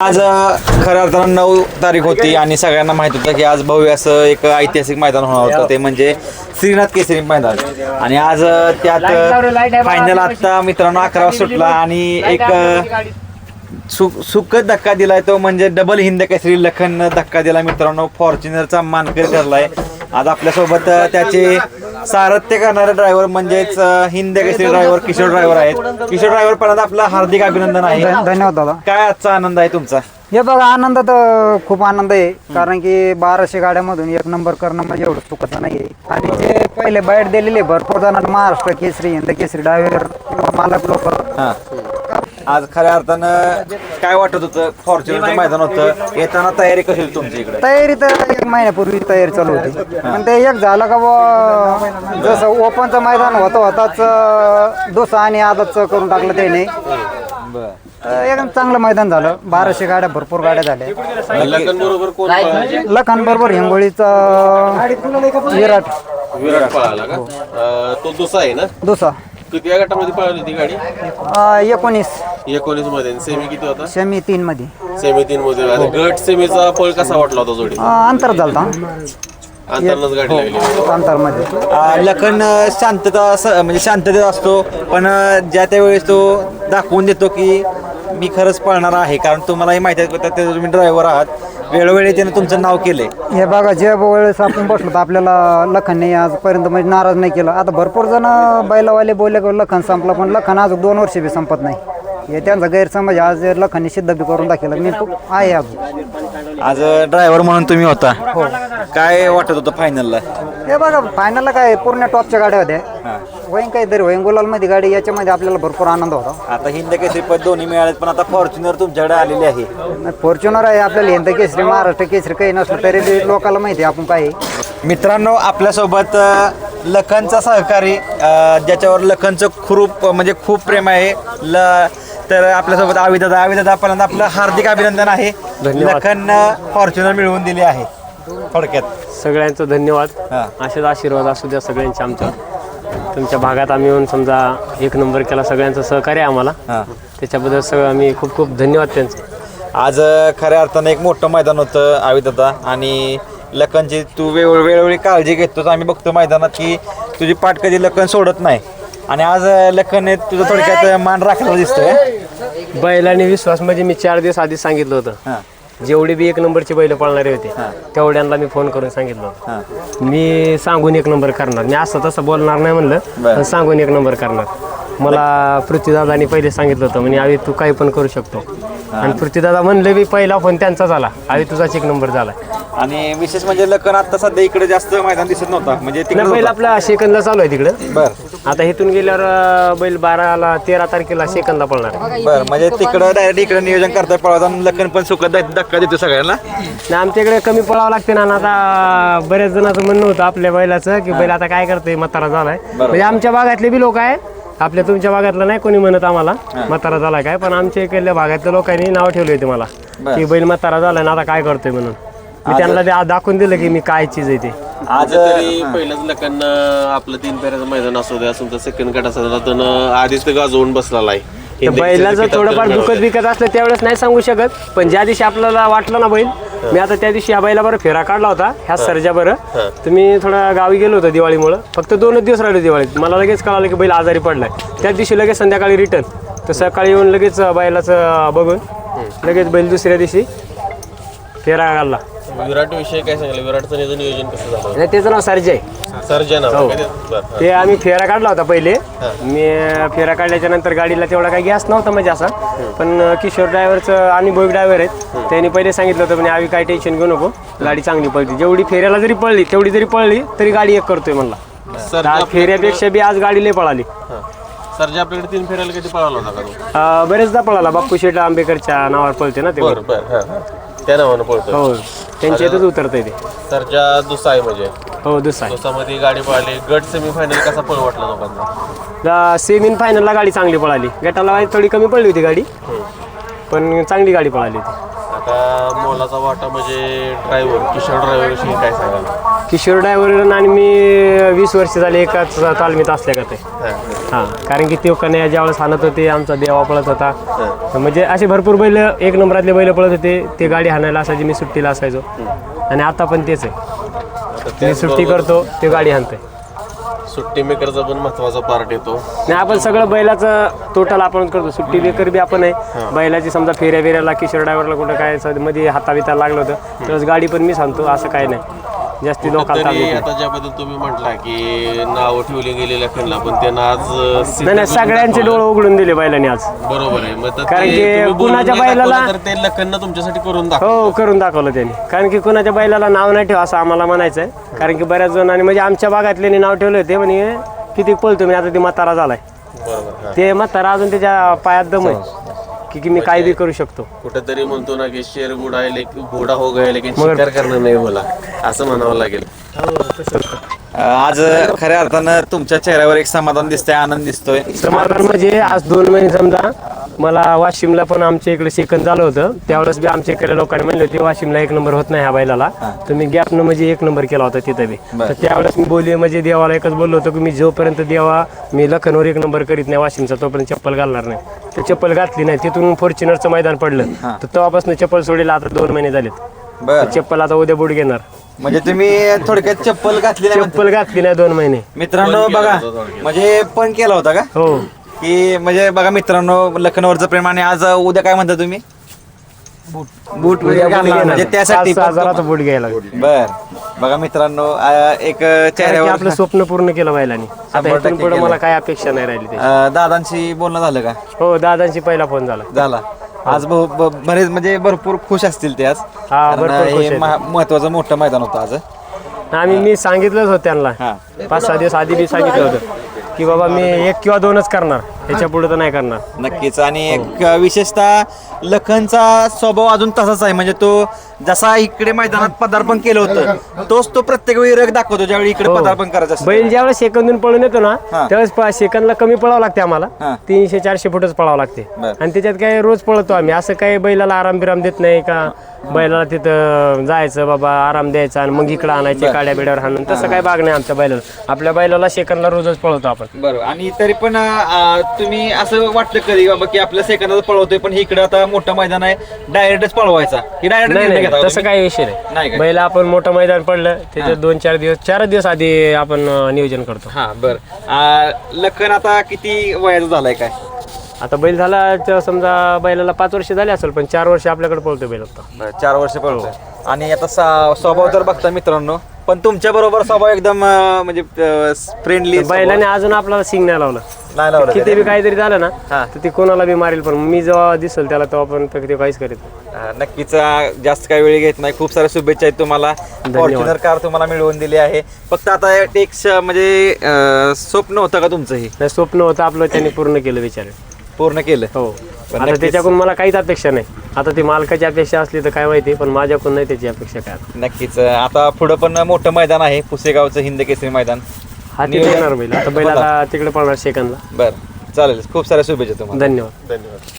आज खऱ्या अर्थानं नऊ तारीख होती आणि सगळ्यांना माहीत होतं की आज भव्य असं एक ऐतिहासिक मैदान होणार होतं. ते म्हणजे श्रीनाथ केसरी मैदान. आणि आज त्यात फायनल आता मित्रांनो अकरा सुटला आणि एक सुख सुखद धक्का दिलाय तो म्हणजे डबल हिंद केसरी लखन धक्का दिला मित्रांनो. फॉर्च्युनरचा मानकरी ठरलाय. आज आपल्यासोबत त्याचे सारथ्य करणारे ड्रायव्हर म्हणजेच हिंद केसरी ड्रायव्हर किशोर ड्रायव्हर आहेत. किशोर ड्रायव्हर पर्यंत आपलं हार्दिक अभिनंदन आहे. धन- धन्यवाद दादा. काय आजचा आनंद आहे तुमचा? हे बघा आनंद तर खूप आनंद आहे. कारण की बाराशे गाड्यामधून एक नंबर करणं म्हणजे एवढं चुकत नाही आणि जे पहिले बाईट दिलेले भरपूर जणांना महाराष्ट्र केसरी हिंद केसरी ड्रायव्हर मालक लोक. आज खऱ्या अर्थानं काय वाटत होतं? फॉर्च्युनरचं मैदान होतं. येताना तयारी कशी होती तुमच्या इकडे? तयारी तर एक महिन्यापूर्वी तयारी चालू होती. पण ते एक झालं का बुवा जसं ओपनचं मैदान होतं होताच डोसा आणि आदतचं करून टाकलं त्याने. तर एकदम चांगलं मैदान झालं. बाराशे गाड्या भरपूर गाड्या झाल्या. लखन बरोबर कोण पळाला? लखन बरोबर हिंगोळीचा विराट. विराट पळाला का? अं, तो दुसरा आहे ना? दुसरा किती या गटामध्ये पळाली ती गाडी? अं, एकोणीस. एकोणीसमध्ये सेमी किती होता? सेमी तीन मध्ये सेमी तीन मध्ये आणि गट सेमीचा पळ कसा वाटला होता जोडी अंतर झालता अंतरनच गाडी लागली. अंतरमध्ये आ, लखन अ, शांतता स- म्हणजे शांततेत असतो पण अ, ज्या त्या वेळेस तो दाखवून देतो की मी खरंच पळणार आहे कारण तुम्हालाही माहिती आहे की त्या- तुम्ही ड्रायव्हर आहात. वेळोवेळी त्याने तुमचं नाव केलंय. हे बघा जे वेळेस आपण बसलो तर आपल्याला लखनने आजपर्यंत म्हणजे नाराज नाही केलं. आता भरपूर जण बैलावाले बोलले की लखन संपला पण लखन अजून दोन वर्ष बी संपत नाही. हे त्यांचा गैरसमज आज लखनने सिद्ध बी करून दाखवलं मी तो आहे अजून आज ड्रायव्हर म्हणून तुम्ही होता. काय वाटत होतं फायनलला हे बघा फायनलला काय पूर्ण टॉपच्या गाड्या होत्या. वहीन काहीतरी वहीन गुलालमध्ये गाडी याच्यामध्ये आपल्याला भरपूर आनंद होता. आता हिंद केसरी पद दोन्ही मिळालेत पण आता फॉर्च्युनर तुमच्याकडे आलेली आहे. फॉर्च्युनर आहे आपल्याला हिंद केसरी महाराष्ट्र केसरी काही नसलं तरी बी लोकांना माहिती आहे आपण काय आहे. मित्रांनो आपल्यासोबत अ, लखनचा सहकारी अ, ज्याच्यावर लखनचं खूप म्हणजे खूप प्रेम आहे ल तर आपल्यासोबत आविदादा आविदादा पर्यंत आपलं हार्दिक अभिनंदन आहे. लखन फॉर्च्युनर मिळवून दिली आहे. थोडक्यात. सगळ्यांचं धन्यवाद. हा. असेच आशीर्वाद असू द्या सगळ्यांचे आमच्या. तुमच्या भागात आम्ही येऊन समजा एक नंबर केला सगळ्यांचं सहकार्य आहे आम्हाला. हां. त्याच्याबद्दल सगळं आम्ही खूप खूप धन्यवाद त्यांचं. आज अ, खऱ्या अर्थानं एक मोठं मैदान होतं आविदादा. आणि लखनची तू वेळ वेळोवेळी काळजी घेतोस. आम्ही बघतो मैदानात की तुझी पाठ कधी लखन सोडत नाही. आणि आज अ, लखनने तुझं थोडक्यात मान राखला दिसतोय. बैलाने विश्वास म्हणजे मी चार दिवस आधी सांगितलं होतं. हां. जेवढे बी एक नंबरचे बैल पळणारे होते तेवढ्यांना मी फोन करून सांगितलं होतं. मी सांगून एक नंबर करणार. मी असं तसं बोलणार नाही म्हणलं. पण सांगून एक नंबर करणार. मला पृथ्वीदादानी पहिले सांगितलं होतं म्हणजे आवी तू काही पण करू शकतो. आणि पृथ्वीदादा म्हणले बी पहिला फोन त्यांचा झाला. आवी तुझाच एक नंबर झाला. आणि विशेष म्हणजे लखन आता सध्या इकडे जास्त मैदान दिसत नव्हता. म्हणजे नाही तिकडे बैल आपला सेकंदला चालू आहे तिकडं. बर. आता इथून गेल्यावर अं, बैल बाराला तेरा तारखेला सेकंदला पळणार आहे. बर म्हणजे तिकडं डायरेक्ट इकडे नियोजन करता पळायचा आणि लखन पण सुखद ध- धक्का देतो सगळ्यांना. आमच्या इकडे कमी पळावं लागते ना आणि आता बऱ्याच जणांचं म्हणणं होतं आपल्या बैलाचं की बैल आता काय करते म्हातारा झालाय. म्हणजे आमच्या भागातले बी लोक आहे आपल्या तुमच्या भागातलं नाही कोणी म्हणत आम्हाला म्हातारा झालाय काय पण आमच्या इकडल्या भागातल्या लोकांनी नाव ठेवले होते मला की बैल म्हातारा झालाय ना आता काय करतोय म्हणून. मी त्यांना ते आज दाखवून दिलं की मी काय चीज आहे ते. आज तरी पहिल्याच लखन आपलं तीन पेऱ्याचं मैदान असू द्या तुमचं सेकंड गट असू द्या तर आधीच ते गाजवून बसलेला आहे. तर बैलाचं किताब थोडंफार तर दुखत बिकत असलं त्यावेळेस नाही सांगू शकत पण ज्या दिवशी आपल्याला वाटलं ना बैल मी आता त्या दिवशी या बैला बरं फेरा काढला होता ह्या सरजा बरं. तुम्ही थोडा गावी गेलो होतो दिवाळीमुळं फक्त दोनच दिवस राहिले दिवाळीत. मला लगेच कळालं की बैल आजारी पडलाय. त्याच दिवशी लगेच संध्याकाळी रिटर्न तर सकाळी येऊन लगेच बैलाचं बघून लगेच बैल दुसऱ्या दिवशी फेरा काढला. विराट विषय काय सांगितलं विराटचं नियोजन नियोजन कसं झालं? आणि त्याचं नाव सरजा आहे सर्जन हो. ते आम्ही फेरा काढला होता पहिले. मी फेरा काढल्याच्या नंतर गाडीला तेवढा काही गॅस नव्हता म्हणजे असा. पण किशोर ड्रायव्हरचं आणि बोईक ड्रायव्हर आहेत त्यांनी पहिले सांगितलं होतं म्हणजे आम्ही काही टेन्शन घेऊ नको. गाडी चांगली पळते. जेवढी फेऱ्याला जरी पळली तेवढी जरी पळली तरी गाडी एक करतोय म्हणला. दहा फेऱ्यापेक्षा बी आज गाडी लय पळाली. सर्जा आपल्याकडे तीन फेरायला पळाला होता का तो? अं, बरेचदा पळाला. बाप्पू शेट आंबेकरच्या नावावर पळते ना ते बरं बरं हां, हां. त्या नावानं पळतो हो त्यांच्या इथंच उतरतंय ते. सर्जा दुसरा आहे म्हणजे. हो दुसरा दुसामध्ये गाडी पळाली. गट सेमी फायनल कसा पळ वाटला लोकांना सेमीन फायनलला गाडी चांगली पळाली. गटाला थोडी कमी पडली होती गाडी. पण चांगली गाडी पळाली होती. आता मोलाचा वाटा म्हणजे ड्रायव्हर किशोर ड्रायव्हर विषयी काय सांगाल? किशोर ड्रायव्हर आणि मी वीस वर्ष झाले एकाच तालमीत असल्या का ते. हा. कारण की ते कन्या ज्यावेळेस हाणत होते आमचा देवा पळत होता. म्हणजे असे भरपूर बैल एक नंबरातले बैल पळत होते ते गाडी हाणायला असायची मी सुट्टीला असायचो. आणि आता पण तेच आहे. मी सुट्टी करतो ते गाडी हाणते सुट्टी मेकरचा पण महत्त्वाचा पार्ट येतो. नाही आपण सगळं बैलाचं टोटल आपण करतो. सुट्टी बेकर बी आपण आहे. बैलाची समजा फेऱ्या बिऱ्याला किशोर ड्रायव्हरला कुठं काय मध्ये हाताबिता लागलं होतं तरच गाडी पण मी सांगतो असं काय नाही. जास्ती लोकांना देत. आता ज्याबद्दल तुम्ही म्हटला की नाव ठेवली गेलेल्या खंडला पण त्यांना आज नाही सगळ्यांचे. डोळे उघडून दिले बैलांनी आज. बरोबर आहे. मग तर कारण की तुम्ही बोलून कुणाच्या नाही दाखवलं बैलाला- तर ते लखननं तुमच्यासाठी करून दाखव हो करून दाखवलं त्यांनी. कारण की कुणाच्या बैलाला नाव नाही ठेवा असं आम्हाला म्हणायचं आहे कारण की बऱ्याच जणांनी म्हणजे आमच्या भागातल्यानी नाव ठेवलं होते म्हणे किती पळतो मी आता ते म्हातारा झालाय. बरोबर हा. ते म्हातारा अजून त्याच्या पायात दम आहे. की की मी काय बी करू शकतो. कुठेतरी म्हणतो ना की शेर लेकिन बुडा हो गया लेकिन शिकार करणं नाही बोला. असं म्हणावं लागेल. आज खऱ्या अर्थानं तुमच्या चेहऱ्यावर एक समाधान दिसतंय आनंद दिसतोय. समाधान म्हणजे आज दोन महिने समजा मला वाशिमला पण आमच्या इकडे सेकंद झालं होतं. त्यावेळेस बी आमच्या इकडे लोकांनी म्हणले होते वाशिमला एक नंबर होत नाही ह्या बैलाला. तुम्ही गॅपनं म्हणजे एक नंबर केला होता तिथं बी. तर त्यावेळेस मी बोलले म्हणजे देवाला एकच बोललो होतो की मी जोपर्यंत देवा मी लखनवर एक नंबर करीत नाही वाशिमचा तोपर्यंत चप्पल घालणार नाही. तर चप्पल घातली नाही. तिथून फॉर्च्युनरचं मैदान पडलं. तर तेव्हापासून चप्पल सोडीला आता दोन महिने झालेत. बर. चप्पल आता उद्या बुड घेणार. म्हणजे तुम्ही थोडक्यात चप्पल घातली नाही. चप्पल घातली नाही दोन महिने. मित्रांनो बघा. म्हणजे पण केला होता का? हो. की म्हणजे बघा मित्रांनो लखनवरचं प्रेम आणि आज उद्या काय म्हणता तुम्ही? बूट. वगैरे घालणार म्हणजे त्यासाठी पाच सहा हजाराचा बूट घ्यायला बर. बघा मित्रांनो एक कारण की चेहऱ्यावर आपलं स्वप्न पूर्ण केलं बैलांनी. आता शंभर इथून टक्के पुढे केलं. मला काय अपेक्षा नाही राहिली त्याची. दादांशी बोलणं झालं का? हो दादांशी पहिला फोन झाला. झाला. आज ब- बरेच म्हणजे भरपूर खुश असतील ते आज. हा, कारण भरपूर खुश हे आहेत. महा- महत्वाचं मोठं मैदान होतं आज. आम्ही मी सांगितलंच होतं त्यांना. हा. पाच सहा दिवस आधी मी सांगितलं होतं की बाबा मी एक किंवा दोनच करणार. त्याच्या पुढे तर नाही करणार. नक्कीच. आणि एक विशेषतः लखनचा स्वभाव अजून तसाच आहे. म्हणजे तो जसा इकडे मैदानात पदार्पण केलं होतं तोच तो प्रत्येक वेळी रग दाखवतो ज्यावेळी इकडे पदार्पण करायचं असतं. बैल ज्यावेळेस सेकंदून पळून येतो ना हा. त्यावेळेस प- सेकंदला कमी पळावं लागते हा. आम्हाला तीनशे चारशे फुटच पळावं लागते. बर. आणि त्याच्यात काय रोज पळतो आम्ही. असं काही बैलाला आराम बिराम देत नाही का? बैलाला तिथं जायचं बाबा आराम द्यायचा आणि मग इकडं आणायचे काड्या बिड्यावर हाणून. तसं काही भाग नाही आमच्या बैलाला. आपल्या बैलाला सेकंदला रोजच पळवतो आपण. बरोबर आणि तरी पण अं, तुम्ही असं वाटलं कधी बाबा की आपल्या सेकंदात पळवतोय पण इकडे आता मोठं मैदान आहे डायरेक्टच पळवायचा. की नाही डायरेक्ट नाही तसं काही विषय नाही? बैल आपण मोठं मैदान पडलं त्याच्यात दोन चार दिवस चार दिवस आधी आपण अं, नियोजन करतो. हा बर. लखन आता किती वयाचा झालाय काय? आता बैल झाला तर समजा बैलाला पाच वर्ष झाले असेल पण चार वर्ष आपल्याकडे पळतो बैल आता. बरं, चार वर्ष पळतोय. आणि आता सा- स्वभाव जर बघता मित्रांनो पण तुमच्या बरोबर स्वभाव एकदम अं, म्हणजे फ्रेंडली बैलाने अजून आपल्याला सिंग नाही लावलं. नाही लावलं किती बी काहीतरी झालं ना हा. तर ती कोणाला बी मारेल पण मी जेव्हा दिसेल त्याला तेव्हा पण ते काहीच करीत नाही. नक्कीच अं, जास्त काही वेळ घेत नाही. खूप साऱ्या शुभेच्छा आहेत तुम्हाला. फॉर्च्युनर कार तुम्हाला मिळवून दिली आहे. फक्त आता एक श- म्हणजे अं, स्वप्न होतं का तुमचं हे? नाही स्वप्न होतं आपलं त्यांनी पूर्ण केलं बिचारे. पूर्ण केलं? हो. पण आता नक्कीच- त्याच्याकडून मला काहीच अपेक्षा नाही. आता ती मालकाची अपेक्षा असली तर काय माहिती पण माझ्याकडून नाही त्याची अपेक्षा काय. नक्कीच अं, आता पुढं पण मोठं मैदान आहे. पुसेगावचं हिंद केसरी मैदान. हा तिथे येणार बैल. आता बैल आता तिकडे पळणार सेकंदला. बरं. चालेल. खूप साऱ्या शुभेच्छा तुम्हाला. धन्यवाद. धन्यवाद.